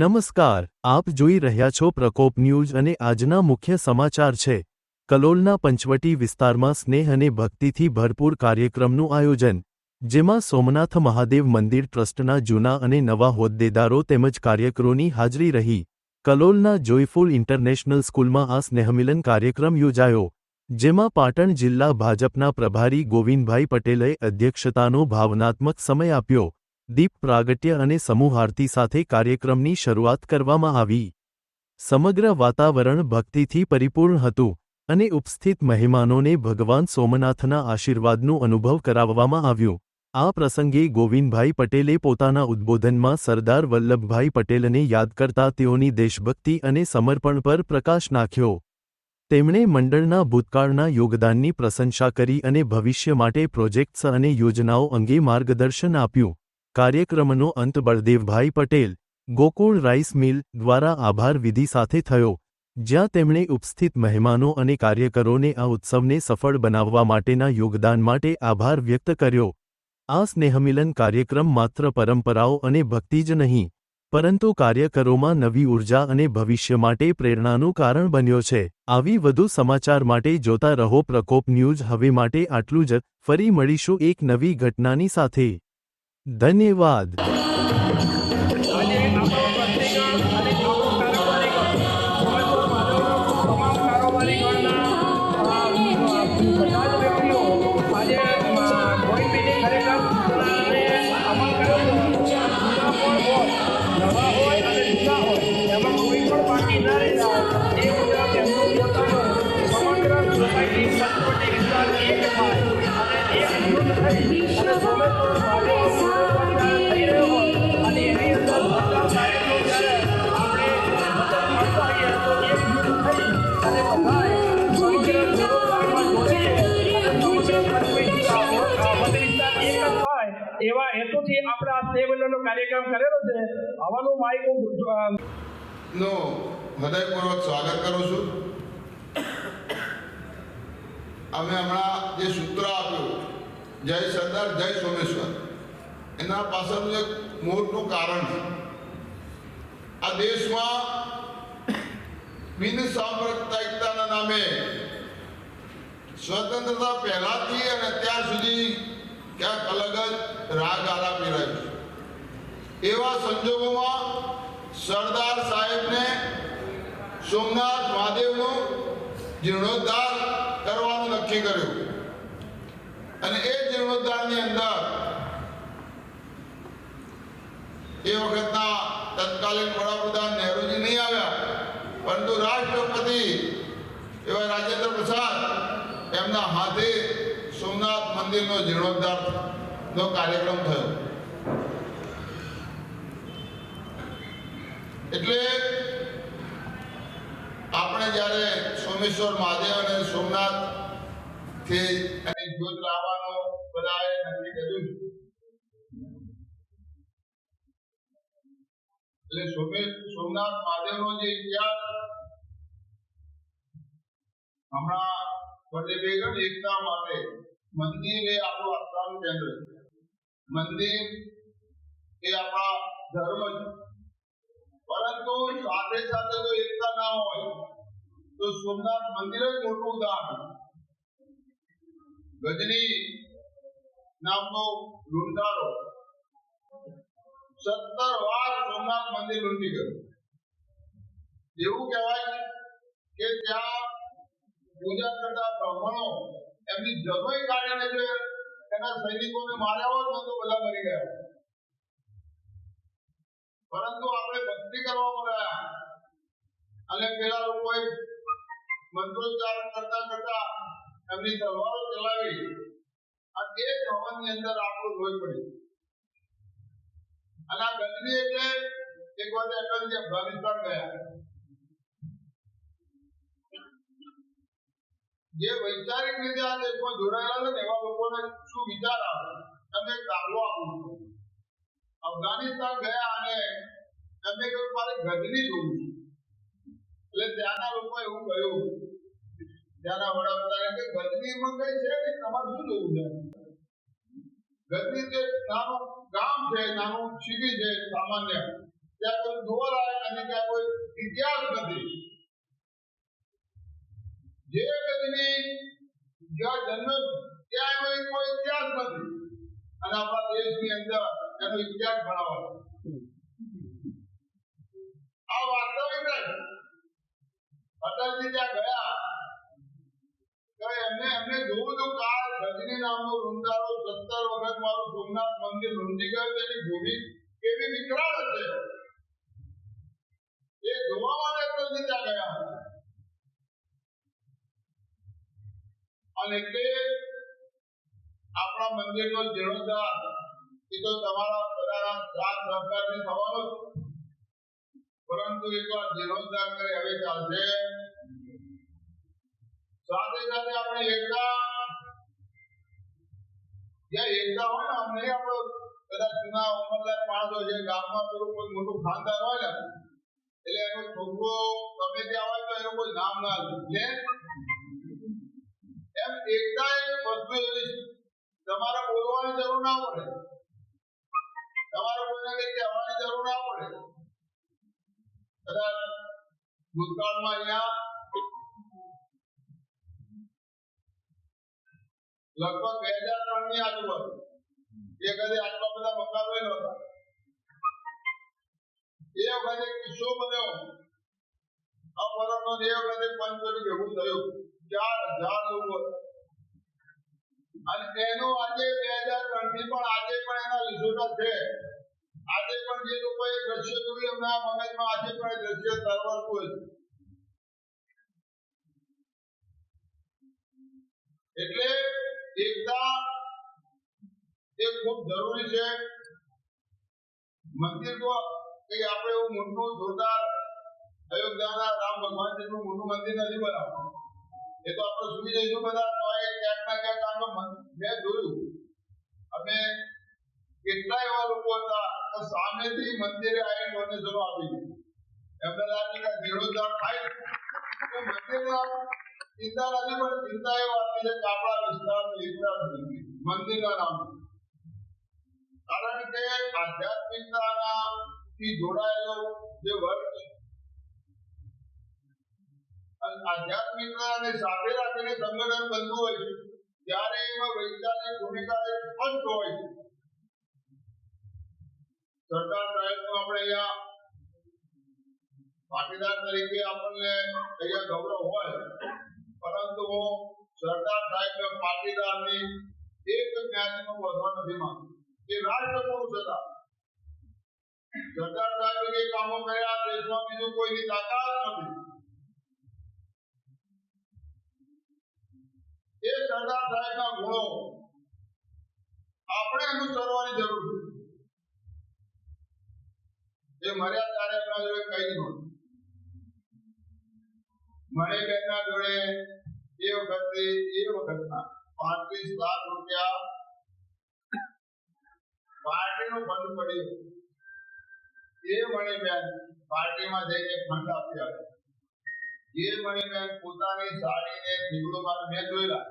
નમસ્કાર, આપ જોઈ રહ્યા છો પ્રકોપ ન્યૂઝ અને આજના મુખ્ય સમાચાર છે. કલોલના પંચવટી વિસ્તારમાં સ્નેહ અને ભક્તિથી ભરપૂર કાર્યક્રમનું આયોજન, જેમાં સોમનાથ મહાદેવ મંદિર ટ્રસ્ટના જૂના અને નવા હોદ્દેદારો તેમજ કાર્યકરોની હાજરી રહી. કલોલના જોયફુલ ઇન્ટરનેશનલ સ્કૂલમાં આ સ્નેહમિલન કાર્યક્રમ યોજાયો, જેમાં પાટણ જિલ્લા ભાજપના પ્રભારી ગોવિંદભાઈ પટેલે અધ્યક્ષતાનો ભાવનાત્મક સમય આપ્યો. દીપ પ્રાગટ્ય અને સમૂહ સાથે કાર્યક્રમની શરૂઆત કરવામાં આવી. સમગ્ર વાતાવરણ ભક્તિથી પરિપૂર્ણ હતું અને ઉપસ્થિત મહેમાનોને ભગવાન સોમનાથના આશીર્વાદનું અનુભવ કરાવવામાં આવ્યું. આ પ્રસંગે ગોવિંદભાઈ પટેલે પોતાના ઉદ્બોધનમાં સરદાર વલ્લભભાઈ પટેલને યાદ કરતા તેઓની દેશભક્તિ અને સમર્પણ પર પ્રકાશ નાખ્યો. તેમણે મંડળના ભૂતકાળના યોગદાનની પ્રશંસા કરી અને ભવિષ્ય માટે પ્રોજેક્ટ્સ અને યોજનાઓ અંગે માર્ગદર્શન આપ્યું. કાર્યક્રમનો અંત બળદેવભાઈ પટેલ, ગોકુળ રાઈસ મિલ દ્વારા આભાર વિધિ સાથે થયો, જ્યાં તેમણે ઉપસ્થિત મહેમાનો અને કાર્યકરોને આ ઉત્સવને સફળ બનાવવા માટેના યોગદાન માટે આભાર વ્યક્ત કર્યો. આ સ્નેહમિલન કાર્યક્રમ માત્ર પરંપરાઓ અને ભક્તિ જ નહીં, પરંતુ કાર્યકરોમાં નવી ઊર્જા અને ભવિષ્ય માટે પ્રેરણાનું કારણ બન્યો છે. આવી વધુ સમાચાર માટે જોતા રહો પ્રકોપ ન્યૂઝ હવે માટે આટલું જ. ફરી મળીશું એક નવી ઘટનાની સાથે. ધન્યવાદ. એવા હેતુથી આપણે આ સ્નેહમિલનનો કાર્યક્રમ કરેલો છે. હવાનું માઇક નો, હૃદયપૂર્વક સ્વાગત કરું છું. અમે હમણાં જે સૂત્ર આપ્યું, જય સરદાર, જય સોમેશ્વર, એના પાછળનું એક મૂળનું કારણ છે. આ દેશમાં બિન સાંપ્રદાયિકતાના નામે સ્વતંત્રતા પહેલાથી અને અત્યાર સુધી ક્યાંક અલગ જ રાગ આલાપી રહ્યો એવા સંજોગોમાં સરદાર સાહેબને સોમનાથ મહાદેવનું જીર્ણોદ્ધાર કરવાનું નક્કી કર્યું. અને એ જીર્ણોદ્ધારની અંદર એ વખતના તત્કાલીન વડાપ્રધાન નહેરુજી નહીં આવ્યા, પરંતુ રાષ્ટ્રપતિ એવા રાજેન્દ્ર પ્રસાદ એમના હાથે સોમનાથ મંદિરનો જીર્ણોદ્ધારનો કાર્યક્રમ થયો. એટલે આપણે જ્યારે સોમેશ્વર મહાદેવ અને સોમનાથથી અને જ્યોત લાવવાનો બધાએ નક્કી કર્યું એટલે સોમે, સોમનાથ મહાદેવનો જે ઇતિહાસ, હમણાં બળદેવભાઈ બેગમ એકતા માટે મંદિર એ આપણું આસ્થાનું કેન્દ્ર છે. મંદિર એ આપણા ધર્મ છે. પરંતુ સાથે સાથે જો એકતા ના હોય, તો સોમનાથ મંદિર જ મોટું ઉદાહરણ ગજની નામનો લૂંટારો સત્તર વાર સોમનાથ મંદિર લૂંટી ગયો. એવું કહેવાય કે ત્યાં પૂજા કરતા બ્રાહ્મણો એમની જનોઈ કાઢીને જે એના સૈનિકોને માર્યા હોત તો બધા મરી ગયા. પરંતુ આપણે ભક્તિ કરવા મળ્યા. અને પેલા લોકોએ મંત્રોચ્ચારણ કરતા કરતા એમની તલવારો ચલાવી. અને એક હવનની અંદર આપણું લોહી પડ્યું અને આ ગંદકી એટલે એક વાર અટલજી અફઘાનિસ્તાન ગયા. જે વૈચારિક રીતે આ દેશમાં જોડાયેલા છે એવા લોકોને શું વિચાર આવે? તમને દાખલો આપું અફઘાનિસ્તાન ગયા અને તમને કહ્યું મારે ગજની જોવું એટલે ત્યાંના લોકો એવું કહ્યું. ત્યાંના વડાપ્રધાને કે ગજનીમાં કઈ છે કે તમારે શું જોવું છે? ગજની જે નાનું ગામ છે, નાનું સિટી છે, સામાન્ય, ત્યાં કોઈ જોવાલાયક અને ત્યાં કોઈ ઇતિહાસ નથી. જે ત્યાં એનો ત્યાં એમને એમને જોવું હતું કે આ ગજની નામનો રૂંધારો સત્તર વખત મારું સોમનાથ મંદિર રૂંધી ગયું. તેની ભૂમિ કેવી વિકરાળ હશે એ જોવા માટે અટલજી ત્યાં ગયા હતા. અને તે આપણા મંદિરનો જીર્ણોદ્ધાર એ તો તમારા બધાના સાથ સહકારથી થવાનો છે પરંતુ એકવાર જીર્ણોદ્ધાર કરે, હવે ચાલશે. સાથે સાથે આપણે એકતા, જ્યાં એકતા હોય ને, આમ નહીં આપણો કદાચ જૂના ઉંમરલાયક માણસો છે, ગામમાં પેલું કોઈ મોટું ખાનદાર હોય ને, એટલે એનો છોકરો ગમે ત્યાં હોય તો એનું કોઈ નામ ના લે. તમારે બોલવાની જરૂર ના પડે. તમારે કોઈને કંઈ કહેવાની જરૂર ના પડે. કદાચ ભૂતકાળમાં અહીંયા લગભગ બે હજાર ત્રણની આજુબાજુ એ કદે આટલા બધા મકાનો નહોતા. એ વખતે કિસ્સો બન્યો. અપહરણનો એ વખતે પંચ ભેગું થયું. ચાર હજાર લોકો અને એનો આજે બે હજાર ત્રણથી પણ આજે પણ એના લીધોટા છે. આજે પણ જે લોકોએ દ્રશ્ય જોયું એમના મગજમાં આજે પણ દ્રશ્ય તરવરતું હોય છે. એટલે એકતા એ ખૂબ જરૂરી છે. મંદિર તો એ આપણે એવું મોટું જોરદાર અયોધ્યાના રામ ભગવાન જેટલું મોટું મંદિર નથી બનાવવું એ તો આપણે સુઈ જઈશું બધા. ક્યાંક ના ક્યાંક આનો મેં જોયું. અમે કેટલા એવા લોકો હતા. સામેથી મંદિરે આવીને ડોનેશનો આપી. એમને લાગે કે જીર્ણોદ્ધાર થાય તો મંદિરમાં ચિંતા નથી, પણ ચિંતા એ વાતની છે કે આપણા વિસ્તારની એકતા મંદિરના નામે. કારણ કે આધ્યાત્મિકતાના થી જોડાયેલો જે વર્ગ આધ્યાત્મિકતાને સાથે રાખીને સંગઠન બનતું હોય ત્યારે એમાં વૈજ્ઞાનિક ભૂમિકા એ સ્પષ્ટ હોય છે. સરદાર સાહેબનું આપણે અહીંયા પાટીદાર તરીકે આપણને અહીંયા ગૌરવ હોય, પરંતુ હું સરદાર સાહેબને પાટીદારની એક જ્ઞાતિનો વધવા નથી માંગતો એ રાષ્ટ્ર પુરુષ હતા. સરદાર સાહેબે જે કામો કર્યા, દેશમાં બીજું કોઈની તાકાત નથી. એ સરદાર સાહેબના ગુણો. આપણે અનુસરવાની જરૂર છે. જે મર્યાદા ત્યારે જોડે કઈ નહોતું મણિબેનના જોડે એ વખતે, એ વખતના પાંત્રીસ લાખ રૂપિયા પાર્ટીનું ફંડ પડ્યું. એ મણિબેન પાર્ટીમાં જઈને ફંડ આપ્યા એ મણિબેન પોતાની સાડીને મારે મેં જોયેલા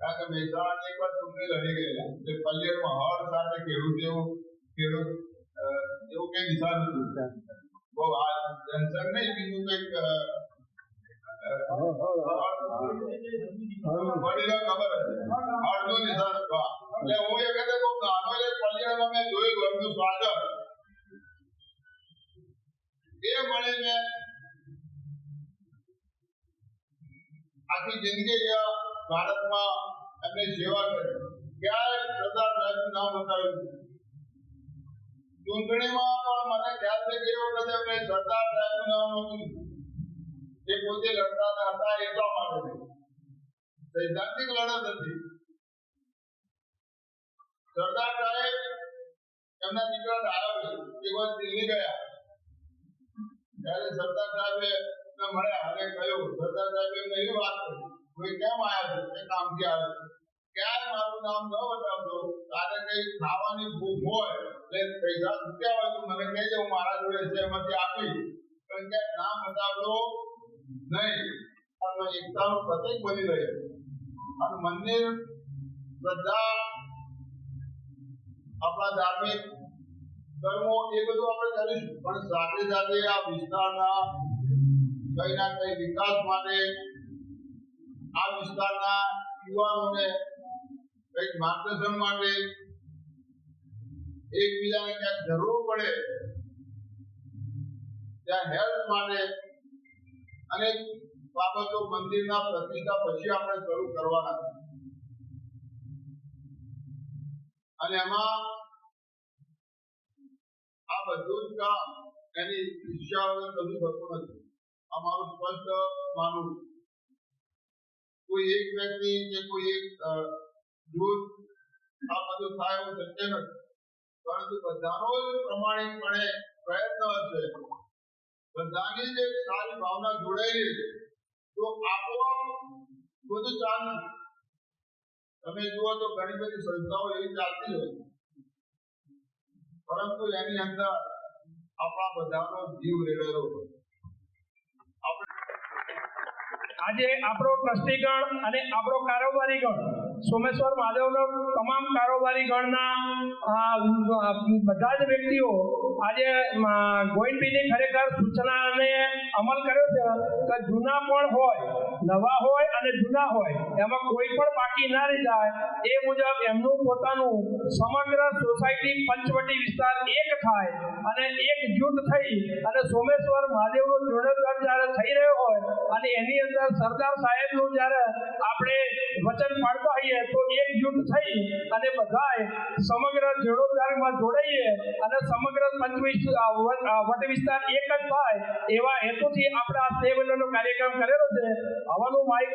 કારણ કે મહેસાણાની એક વાર ચૂંટણી લડી ગયેલા. એટલે પલ્લેરમાં હળ સાથે ખેડૂત ખેડૂત એવું કઈ નિશાન હતું બહુ આ જનસંઘ નહીં, બીજું કંઈક એ બહુ નાનો એટલે પલ્લેરમાં મેં જોયેલું એમનું સ્વાગત એ મળીને આખી જિંદગી ભારતમાં એમને સેવા કરી. ક્યાંય સરદાર સાહેબનું નામ બતાવ્યું ચૂંટણીમાં પણ મને ખ્યાલ છે કે વખતે એમને સરદાર સાહેબનું નામ નહોતું એ પોતે લડતા હતા એટલા માટે સૈદ્ધાંતિક લડત હતી. સરદાર સાહેબ એમના દીકરા ધારાવે એક વાર દિલ્હી ગયા. ત્યારે સરદાર સાહેબે ખાવાની ભૂખ હોય મને કહેજે મારા જોડે છે એમાંથી આપી નામ બતાવજો નહીં. અને પ્રતિક બની રહે અને મંદિર શ્રદ્ધા આપણા ધાર્મિક કર્મો એ બધું આપણે કરીશું. પણ સાથે સાથે આ વિસ્તારના કઈ ના કઈ વિકાસ માટે આ વિસ્તારના યુવાનોને કંઈક માર્ગદર્શન માટે એકબીજાને ક્યાંક જરૂર પડે, ત્યાં હેલ્પ માટે અનેક બાબતો મંદિરના પ્રતિષ્ઠા પછી આપણે શરૂ કરવાના છે. અને એમાં આ બધું જ કામ એની ઈચ્છા વગર બધું થતું નથી. અમારું સ્પષ્ટ માનવું કોઈ એક વ્યક્તિ કે કોઈ એક જૂથ આ બધું થાય એવું શક્ય નથી. પરંતુ બધાનો જ પ્રમાણિકપણે પ્રયત્ન હશે બધાની જે સારી ભાવના જોડાયેલી છે. તો આપોઆપ બધું ચાલશે. તમે જુઓ તો ઘણી બધી સંસ્થાઓ એવી ચાલતી હોય પરંતુ એની અંદર આપણા બધાનો જીવ રેડેલો હોય. આજે આપણો ટ્રસ્ટીગણ અને આપણો કારોબારી ગણ સોમેશ્વર મહાદેવનો તમામ કારોબારી ગણના બધા જ વ્યક્તિઓ આજે ગોવિંદભાઈની ખરેખર સૂચનાને અમલ કર્યો છે કે જૂના પણ હોય, નવા હોય અને જૂના હોય, એમાં કોઈ પણ બાકી ના રહી જાય, એ મુજબ એમનું પોતાનું સમગ્ર સોસાયટી પંચવટી વિસ્તાર એક થાય અને એક જૂથ થઈ અને સોમેશ્વર મહાદેવનો જીર્ણોદ્ધાર જ્યારે થઈ રહ્યો હોય અને એની અંદર સરદાર સાહેબનું જ્યારે આપણે વચન પાડતા હોઈએ તો એક જૂથ થઈ અને બધાય સમગ્ર જીર્ણોદ્ધારમાં જોડાઈએ અને સમગ્ર પંચવીસ વટ વિસ્તાર એક જ થાય એવા હેતુથી આપણે આ સેવનનો કાર્યક્રમ કરેલો છે. હવાનું માઇક